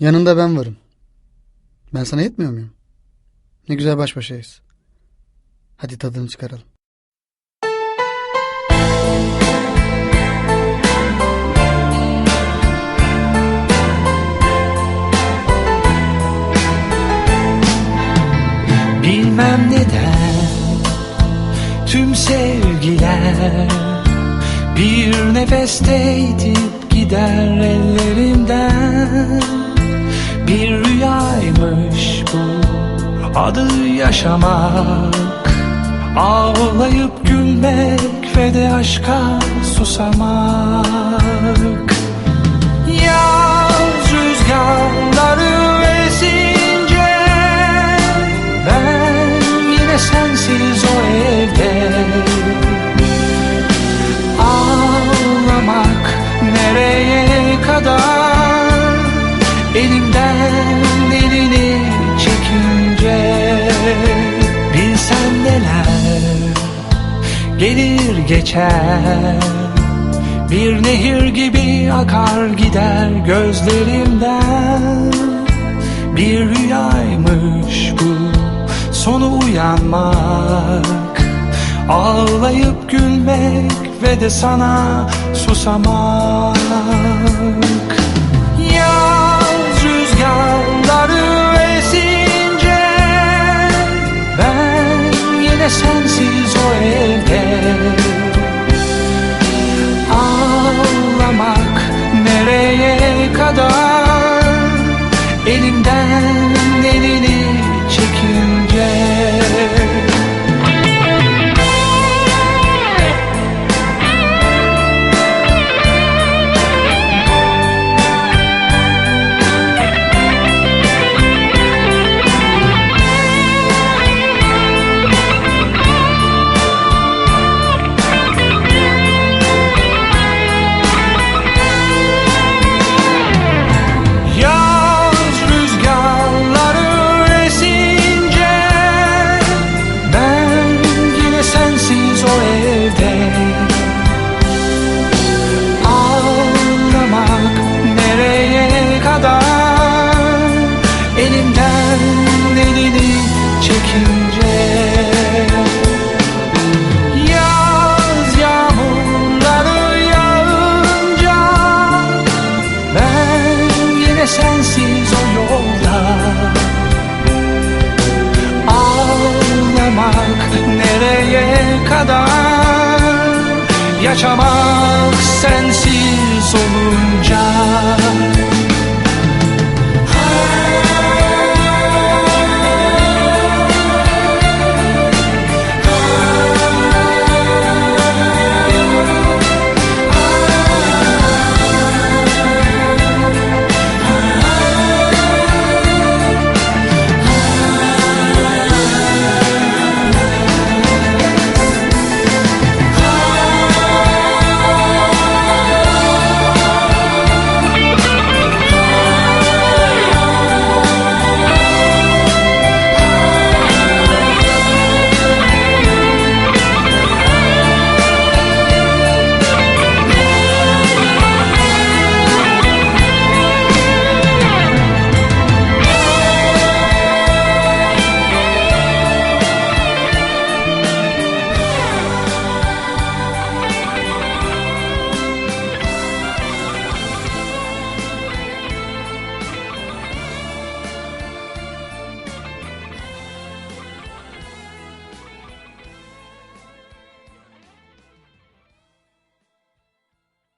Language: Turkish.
Yanında ben varım. Ben sana yetmiyor muyum? Ne güzel baş başayız. Hadi tadını çıkaralım. Bilmem neden tüm sevgiler bir nefeste itip gider ellerimden Bir rüyaymış bu. Adı yaşamak. Ağlayıp gülmek ve de aşka susamak. Yaz rüzgarları esince Ben yine sensiz o evde. Ağlamak nereye kadar? Elimden gelir geçer. Bir nehir gibi akar gider gözlerimden. Bir rüyaymış bu sonu uyanmak. Ağlayıp gülmek ve de sana susamak nereye kadar sensiz yolda. Ağlamak nereye kadar? Yaşamak sensiz olunca